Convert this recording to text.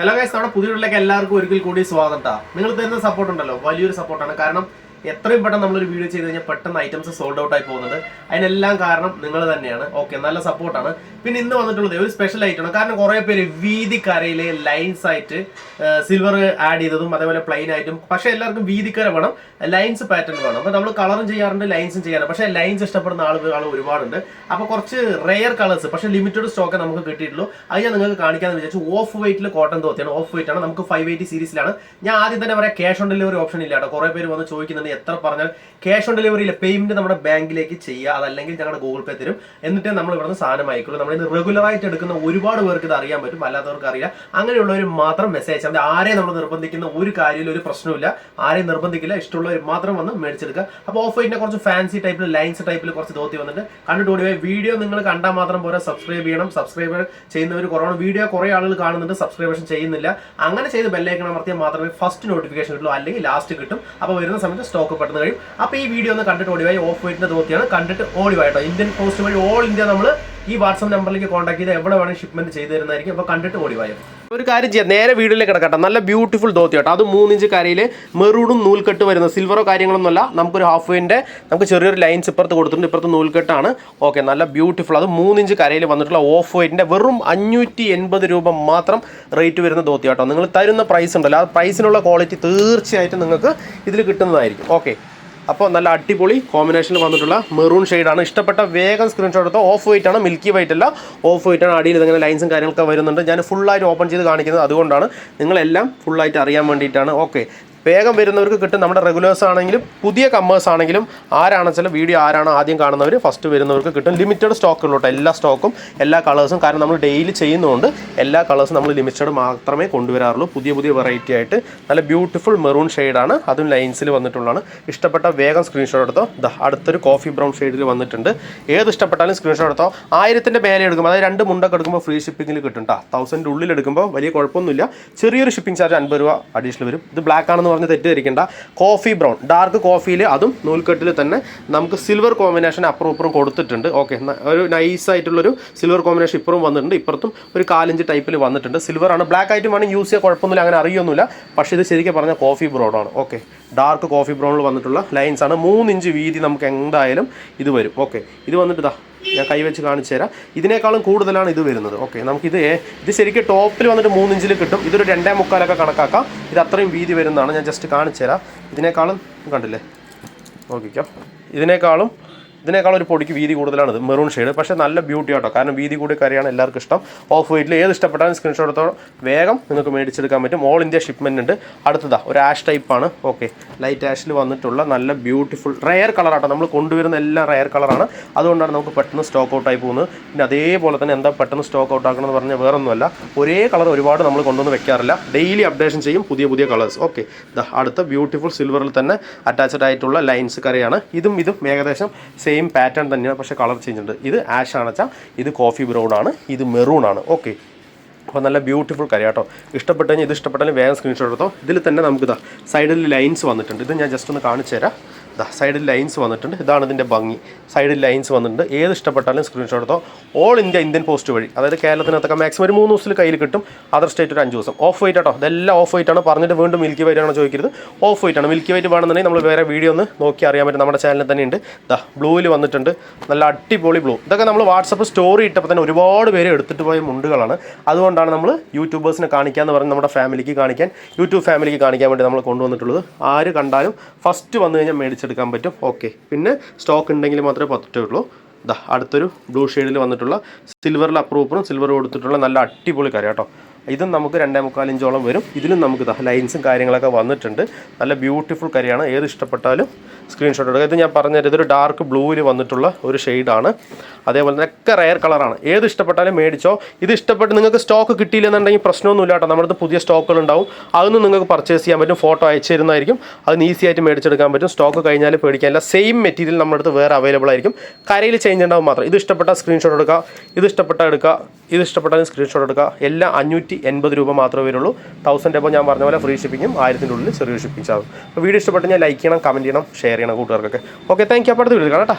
Hello guys നമ്മുടെ പുതിയ വീട്ടിലേക്ക് എല്ലാവർക്കും ഒരിക്കൽ കൂടി സ്വാഗതം നിങ്ങൾ തരുന്ന സപ്പോർട്ട് ഉണ്ടല്ലോ? വലിയൊരു സപ്പോർട്ടാണ് കാരണം എത്രയും പെട്ടെന്ന് നമ്മളൊരു വീഡിയോ ചെയ്ത് കഴിഞ്ഞാൽ പെട്ടെന്ന് ഐറ്റംസ് സോൾഡ് ഔട്ട് ആയി പോകുന്നത്. അതിനെല്ലാം കാരണം നിങ്ങൾ തന്നെയാണ്. ഓക്കെ നല്ല സപ്പോർട്ടാണ് പിന്നെ ഇന്ന് വന്നിട്ടുള്ളത് ഒരു സ്പെഷ്യൽ ഐറ്റമാണ് കാരണം കുറേ പേര് വീതിക്കരയിലെ ലൈൻസ് ആയിട്ട് സിൽവർ ആഡ് ചെയ്തതും അതേപോലെ പ്ലെയിൻ ആയിട്ടും പക്ഷേ എല്ലാവർക്കും വീതിക്കര വേണം ലൈൻസ് പാറ്റേൺ വേണം. അപ്പോൾ നമ്മൾ കളറും ചെയ്യാറുണ്ട് ലൈൻസും ചെയ്യാറുണ്ട്. പക്ഷേ ലൈൻസ് ഇഷ്ടപ്പെടുന്ന ആളുകൾ ഒരുപാടുണ്ട്. അപ്പോൾ കുറച്ച് റെയർ കളേഴ്സ് പക്ഷേ ലിമിറ്റഡ് സ്റ്റോക്ക് നമുക്ക് കിട്ടിയിട്ടുള്ളൂ. അത് ഞാൻ നിങ്ങൾക്ക് കാണിക്കാമെന്ന് വിചാരിച്ചു. ഓഫ് വെയിറ്റിൽ കോട്ടൺ തോത്തിയാണ്. ഓഫ് വെയിറ്റ് ആണ്. നമുക്ക് ഫൈവ് എയ്റ്റി സീരീസിലാണ് ഞാൻ ആദ്യം തന്നെ പറയാം ക്യാഷ് ഓൺ ഡെലിവറി ഓപ്ഷൻ ഇല്ല കേട്ടോ. കുറേ പേര് വന്ന് ചോദിക്കുന്നുണ്ട് എത്ര പറഞ്ഞാൽ ക്യാഷ് ഓൺ ഡെലിവറി ഇല്ല പേയ്മെന്റ് നമ്മുടെ ബാങ്കിലേക്ക് ചെയ്യുക അതല്ലെങ്കിൽ ഞങ്ങളുടെ ഗൂഗിൾ പേ തരും. എന്നിട്ട് നമ്മൾ ഇവിടുന്ന് സാധനം അയക്കുള്ളൂ. നമ്മൾ ഇത് റെഗുലർ ആയിട്ട് എടുക്കുന്ന ഒരുപാട് പേർക്ക് ഇത് അറിയാൻ പറ്റും. അല്ലാത്തവർക്ക് അറിയില്ല. അങ്ങനെയുള്ളവർ മാത്രം മെസ്സേജ് അയച്ചാൽ ആരെയും നമ്മൾ നിർബന്ധിക്കുന്ന ഒരു കാര്യത്തിൽ ഒരു പ്രശ്നമില്ല ആരെയും നിർബന്ധിക്കില്ല. ഇഷ്ടമുള്ളവർ മാത്രം വന്ന് മേടിച്ചെടുക്കുക. അപ്പോൾ ഓഫ് വൈറ്റിനെ കുറച്ച് ഫാൻസി ടൈപ്പിൽ ലൈൻസ് ടൈപ്പിൽ കുറച്ച് ധോത്തി വന്നിട്ട് കണ്ടിട്ട് ഓടി വീഡിയോ നിങ്ങൾ കണ്ടാൽ മാത്രം പോരാ. സബ്സ്ക്രൈബ് ചെയ്യണം. സബ്സ്ക്രൈബ് ചെയ്യുന്നവർ കുറവാണ്. വീഡിയോ കുറേ ആളുകൾ കാണുന്നുണ്ട്. സബ്സ്ക്രൈബേഷൻ ചെയ്യുന്നില്ല. അങ്ങനെ ചെയ്ത് അമർത്തിയാൽ മാത്രമേ ഫസ്റ്റ് നോട്ടിഫിക്കേഷൻ കിട്ടുള്ളൂ. അല്ലെങ്കിൽ ലാസ്റ്റ് കിട്ടും. അപ്പോൾ വരുന്ന സമയത്ത് സ്റ്റോക്ക് പെട്ടെന്ന് കഴിയും. അപ്പോൾ ഈ വീഡിയോ ഒന്ന് കണ്ടിട്ട് ഓടിവായി ഓഫ് വൈറ്റിന്റെ ധോത്തിയാണ് കണ്ടിട്ട് ഓടിവായിട്ടോ ഇന്ത്യൻ പോസ്റ്റ് വഴി ഓൾ ഇന്ത്യ നമ്മൾ ഈ വാട്സ്ആപ്പ് നമ്പറിലേക്ക് കോൺടാക്ട് ചെയ്ത് എവിടെ വേണമെങ്കിൽ ഷിപ്മെന്റ് ചെയ്തു തരുന്നതായിരിക്കും അപ്പോൾ കണ്ടിട്ട് ഓടി വായും ഒരു കാര്യം ചെയ്യാം. നേരെ വീടിലേക്ക് കിടക്കട്ടെ. നല്ല ബ്യൂട്ടിഫുൾ ധോത്തി കേട്ടോ. അത് മൂന്നിഞ്ച് കരയിൽ മെറൂണും നൂൽക്കെട്ട് വരുന്ന സിൽവറോ കാര്യങ്ങളൊന്നുമല്ല. നമുക്കൊരു ഹാഫ് വേന്റെ നമുക്ക് ചെറിയൊരു ലൈൻസ് ഇപ്പുറത്ത് കൊടുത്തിട്ടുണ്ട്. ഇപ്പുറത്ത് നൂൽക്കെട്ടാണ്. ഓക്കെ നല്ല ബ്യൂട്ടിഫുൾ അത് മൂന്നിഞ്ച് കരയിൽ വന്നിട്ടുള്ള ഓഫ് വൈറ്റിന്റെ വെറും അഞ്ഞൂറ്റി എൺപത് രൂപ മാത്രം റേറ്റ് വരുന്ന ധോത്തി കേട്ടോ. നിങ്ങൾ തരുന്ന പ്രൈസ് ഉണ്ടല്ലോ. ആ പ്രൈസിനുള്ള ക്വാളിറ്റി തീർച്ചയായിട്ടും നിങ്ങൾക്ക് ഇതിൽ കിട്ടുന്നതായിരിക്കും. ഓക്കെ അപ്പോൾ നല്ല അടിപൊളി കോമ്പിനേഷനിൽ വന്നിട്ടുള്ള മെറൂൺ ഷെയ്ഡാണ് ഇഷ്ടപ്പെട്ട വേഗം സ്ക്രീൻഷോട്ട് എടുത്തോ. ഓഫ് വൈറ്റ് ആണ് മിൽക്കി വൈറ്റ് അല്ല. ഓഫ് വൈറ്റ് ആണ്. അടിയിൽ ഇതിങ്ങനെ ലൈൻസും കാര്യങ്ങളൊക്കെ വരുന്നുണ്ട്. ഞാൻ ഫുള്ളായിട്ട് ഓപ്പൺ ചെയ്ത് കാണിക്കുന്നത് അതുകൊണ്ടാണ്. നിങ്ങളെല്ലാം ഫുള്ളായിട്ട് അറിയാൻ വേണ്ടിയിട്ടാണ്. ഓക്കെ വേഗം വരുന്നവർക്ക് കിട്ടും നമ്മുടെ റെഗുലേഴ്സ് ആണെങ്കിലും പുതിയ കമ്മേഴ്സ് ആണെങ്കിലും ആരാണെന്ന് വീഡിയോ ആരാണോ ആദ്യം കാണുന്നവർ ഫസ്റ്റ് വരുന്നവർക്ക് കിട്ടും. ലിമിറ്റഡ് സ്റ്റോക്ക് സ്റ്റോക്കുള്ളൂ എല്ലാ സ്റ്റോക്കും എല്ലാ കളേഴ്സും കാരണം നമ്മൾ ഡെയിലി ചെയ്യുന്നതുകൊണ്ട് എല്ലാ കളേഴ്സും നമ്മൾ ലിമിറ്റഡ് മാത്രമേ കൊണ്ടുവരാറുള്ളൂ. പുതിയ പുതിയ വെറൈറ്റി ആയിട്ട് നല്ല ബ്യൂട്ടിഫുൾ മെറൂൺ ഷെയ്ഡാണ് അതും ലൈൻസിൽ വന്നിട്ടുള്ളതാണ്. ഇഷ്ടപ്പെട്ട വേഗം സ്ക്രീൻഷോട്ട് എടുത്തോ. അടുത്തൊരു കോഫി ബ്രൗൺ ഷെയ്ഡിൽ വന്നിട്ടുണ്ട്. ഏത് ഇഷ്ടപ്പെട്ടാലും സ്ക്രീൻഷോട്ട് എടുത്തോ. ആയിരത്തിന്റെ മേലെ എടുക്കുമ്പോൾ അതായത് രണ്ട് മുണ്ടൊക്കെ എടുക്കുമ്പോൾ ഫ്രീ ഷിപ്പിങ്ങിൽ കിട്ടും കേട്ടോ തൗസൻഡ് ഉള്ളിൽ എടുക്കുമ്പോൾ വലിയ കുഴപ്പമൊന്നുമില്ല. ചെറിയൊരു ഷിപ്പിംഗ് ചാർജ് അൻപത് രൂപ അഡീഷണൽ വരും. ഇത് ബ്ലാക്ക് ആണെന്ന് പറഞ്ഞ് തെറ്റിദ്ധരിക്കേണ്ട. കോഫി ബ്രൗൺ ഡാർക്ക് കോഫിയിൽ അതും നൂൽക്കെട്ടിൽ തന്നെ നമുക്ക് സിൽവർ കോമ്പിനേഷൻ അപ്പുറം ഇപ്പുറം കൊടുത്തിട്ടുണ്ട്. ഓക്കെ ഒരു നൈസ് ആയിട്ടുള്ളൊരു സിൽവർ കോമ്പിനേഷൻ ഇപ്പുറം വന്നിട്ടുണ്ട്. ഇപ്പുറത്തും ഒരു കാലഞ്ച് ടൈപ്പിൽ വന്നിട്ടുണ്ട്. സിൽവർ ആണ്. ബ്ലാക്ക് ആയിട്ട് വേണമെങ്കിൽ യൂസ് ചെയ്യാൻ കുഴപ്പമൊന്നുമില്ല അങ്ങനെ അറിയൊന്നുമില്ല. പക്ഷേ ഇത് ശരിക്കും പറഞ്ഞാൽ കോഫി ബ്രൗൺ ആണ്. ഓക്കെ ഡാർക്ക് കോഫി ബ്രൗണിൽ വന്നിട്ടുള്ള ലൈൻസ് ആണ്. മൂന്ന് ഇഞ്ച് വീതി നമുക്ക് എന്തായാലും ഇത് വരും. ഓക്കെ ഇത് വന്നിട്ട് ഇതാ ഞാൻ കൈവച്ച് കാണിച്ചു തരാം. ഇതിനേക്കാളും കൂടുതലാണ് ഇത് വരുന്നത്. ഓക്കെ നമുക്കിത് ഇത് ശരിക്കും ടോപ്പിൽ വന്നിട്ട് മൂന്ന് ഇഞ്ചിൽ കിട്ടും. ഇതൊരു രണ്ടേ മുക്കാലൊക്കെ കണക്കാക്കാം. ഇത് അത്രയും വീതി വരുന്നതാണ്. ഞാൻ ജസ്റ്റ് കാണിച്ചു തരാം. ഇതിനേക്കാളും കണ്ടില്ലേ? നോക്കിക്കോ. ഇതിനേക്കാളും ഇതിനേക്കാളും ഒരു പൊടിക്ക് വീതി കൂടുതലാണ് ഇത്. Maroon shade. പക്ഷേ നല്ല ബ്യൂട്ടി ആട്ടോ. കാരണം വീതി കൂടിയ കറിയാണ് എല്ലാവർക്കും ഇഷ്ടം. ഓഫ് വൈറ്റിൽ ഏത് ഇഷ്ടപ്പെട്ടാലും സ്ക്രീൻഷോട്ട് എടുത്തോളം വേഗം നിങ്ങൾക്ക് മേടിച്ചെടുക്കാൻ പറ്റും. ഓൾ ഇന്ത്യ ഷിപ്മെന്റ് ഉണ്ട്. അടുത്തതാ ഒരു ആഷ് ടൈപ്പാണ് ഓക്കെ ലൈറ്റ് ആഷിൽ വന്നിട്ടുള്ള നല്ല ബ്യൂട്ടിഫുൾ റയർ കളറാട്ടോ നമ്മൾ കൊണ്ടുവരുന്ന എല്ലാം റെയർ കളറാണ് അതുകൊണ്ടാണ് നമുക്ക് പെട്ടെന്ന് സ്റ്റോക്ക് ഔട്ട് ആയി പോകുന്നത്. പിന്നെ അതേപോലെ തന്നെ എന്താ പെട്ടെന്ന് സ്റ്റോക്ക് ഔട്ട് ആക്കണമെന്ന് പറഞ്ഞാൽ വേറെ ഒന്നുമല്ല ഒരേ കളർ ഒരുപാട് നമ്മൾ കൊണ്ടുവന്ന് വെക്കാറില്ല. ഡെയിലി അപ്ഡേഷൻ ചെയ്യും പുതിയ പുതിയ കളേഴ്സ് ഓക്കെ അടുത്ത ബ്യൂട്ടിഫുൾ സിൽവറിൽ തന്നെ അറ്റാച്ച്ഡ് ആയിട്ടുള്ള ലൈൻസ് കറിയാണ്. ഇതും ഇതും ഏകദേശം സെയിം പാറ്റേൺ തന്നെയാണ് പക്ഷേ കളർ ചേഞ്ച് ഉണ്ട്. ഇത് ആഷ് ആണ് വെച്ചാൽ ഇത് കോഫി ബ്രൗൺ ആണ്. ഇത് മെറൂൺ ആണ്. ഓക്കെ അപ്പോൾ നല്ല ബ്യൂട്ടിഫുൾ കാര്യം കേട്ടോ ഇഷ്ടപ്പെട്ടു കഴിഞ്ഞാൽ ഇത് ഇഷ്ടപ്പെട്ടാലും വേഗം സ്ക്രീൻഷോട്ട് എടുത്തോ. ഇതിൽ തന്നെ നമുക്ക് ഇതാ സൈഡിൽ ലൈൻസ് വന്നിട്ടുണ്ട്. ഇത് ഞാൻ ജസ്റ്റ് ഒന്ന് കാണിച്ചു തരാം സൈഡിൽ ലൈൻസ് വന്നിട്ടുണ്ട്. ഇതാണ് ഇതിന്റെ ഭംഗി. സൈഡിൽ ലൈൻസ് വന്നിട്ടുണ്ട്. ഏത് ഇഷ്ടപ്പെട്ടാലും സ്ക്രീൻഷോട്ട് എടുത്തോ. ഓൾ ഇന്ത്യ ഇന്ത്യൻ പോസ്റ്റ് വഴി. അതായത് കേരളത്തിനകത്തൊക്കെ മാക്സിമം ഒരു മൂന്ന് ദിവസത്തിൽ കയ്യിൽ കിട്ടും. അതർ സ്റ്റേറ്റ് ഒരു അഞ്ച് ദിവസം. ഓഫ് വൈറ്റ് കേട്ടോ ഇതെല്ലാം ഓഫ് വൈറ്റ് ആണ്. പറഞ്ഞിട്ട് വീണ്ടും മിൽക്കി വൈറ്റ് ആണോ ചോദിക്കരുത്. ഓഫ് വൈറ്റ് ആണ്. മിൽക്കി വൈറ്റ് വേണമെന്നുണ്ടെങ്കിൽ നമ്മൾ വേറെ വീഡിയോ ഒന്ന് നോക്കി അറിയാൻ പറ്റും. നമ്മുടെ ചാനലിൽ തന്നെ ഉണ്ട് ദാ ബ്ലൂവിൽ വന്നിട്ടുണ്ട്. നല്ല അടിപൊളി ബ്ലൂ ഇതൊക്കെ നമ്മൾ വാട്സപ്പ് സ്റ്റോറി ഇട്ടപ്പോൾ തന്നെ ഒരുപാട് പേര് എടുത്തിട്ട് പോയ മുണ്ടുകളാണ്. അതുകൊണ്ടാണ് നമ്മൾ യൂട്യൂബേഴ്സിനെ കാണിക്കാന്ന് പറഞ്ഞ് നമ്മുടെ ഫാമിലിക്ക് കാണിക്കാൻ യൂട്യൂബ് ഫാമിലിക്ക് കാണിക്കാൻ വേണ്ടി നമ്മൾ കൊണ്ടുവന്നിട്ടുള്ളത്. ആര് കണ്ടാലും ഫസ്റ്റ് വന്നു കഴിഞ്ഞാൽ മേടിച്ചെടുക്കാൻ പറ്റും. ഓക്കെ പിന്നെ സ്റ്റോക്ക് ഉണ്ടെങ്കിൽ മാത്രമേ പറ്റുള്ളൂ ദാ അടുത്തൊരു ബ്ലൂ ഷെയ്ഡിൽ വന്നിട്ടുള്ള സിൽവറിൽ അപ്രൂപ്പറും സിൽവർ കൊടുത്തിട്ടുള്ള നല്ല അടിപൊളി കറി കേട്ടോ. ഇതും നമുക്ക് രണ്ടേ മുക്കാലിഞ്ചോളം വരും. ഇതിലും നമുക്ക് ലൈൻസും കാര്യങ്ങളൊക്കെ വന്നിട്ടുണ്ട്. നല്ല ബ്യൂട്ടിഫുൾ കറിയാണ്. ഏത് ഇഷ്ടപ്പെട്ടാലും സ്ക്രീൻഷോട്ട് എടുക്കുക ഇത് ഞാൻ പറഞ്ഞത് ഇതൊരു ഡാർക്ക് ബ്ലൂവിൽ വന്നിട്ടുള്ള ഒരു ഷെയ്ഡാണ് അതേപോലെ തന്നെ ഒക്കെ റയർ കളറാണ് ഏത് ഇഷ്ടപ്പെട്ടാലും മേടിച്ചോ. ഇത് ഇഷ്ടപ്പെട്ട് നിങ്ങൾക്ക് സ്റ്റോക്ക് കിട്ടിയില്ലെന്നുണ്ടെങ്കിൽ പ്രശ്നമൊന്നുമില്ല കേട്ടോ. നമ്മുടെ പുതിയ സ്റ്റോക്കുകൾ ഉണ്ടാവും. അതൊന്നും നിങ്ങൾക്ക് പർച്ചേസ് ചെയ്യാൻ പറ്റും. ഫോട്ടോ അയച്ചു തരുന്നതായിരിക്കും അതിന് ഈസി ആയിട്ട് മേടിച്ചെടുക്കാൻ പറ്റും. സ്റ്റോക്ക് കഴിഞ്ഞാൽ പേടിക്കാനില്ല. സെയിം മെറ്റീരിയൽ നമ്മുടെ അടുത്ത് വേറെ അവൈലബിൾ ആയിരിക്കും. കരയിൽ ചേഞ്ച് ഉണ്ടാവും മാത്രം. ഇത് ഇഷ്ടപ്പെട്ട സ്ക്രീൻഷോട്ട് എടുക്കുക. ഇത് ഇഷ്ടപ്പെട്ട എടുക്കുക. ഇത് ഇഷ്ടപ്പെട്ടാലും സ്ക്രീൻഷോട്ട് എടുക്കുക. എല്ലാം അഞ്ഞൂറ്റി എൺപത് രൂപ മാത്രമേ വരുള്ളൂ. തൗസൻഡ് എബോ ഞാൻ പറഞ്ഞ പോലെ ഫ്രീ ഷിപ്പിങ്ങും ആയിരത്തിന്റെ ഉള്ളിൽ ചെറിയ ഷിപ്പിംഗ് ചാർജ് വീഡിയോ ഇഷ്ടപ്പെട്ട് ഞാൻ ലൈക്ക് ചെയ്യണം കമന്റ് ചെയ്യണം ഷെയർ ചെയ്യണം കൂട്ടുകാർക്കൊക്കെ. ഓക്കെ താങ്ക് യു അപ്പോൾ അടുത്ത കാണാം കേട്ടോ.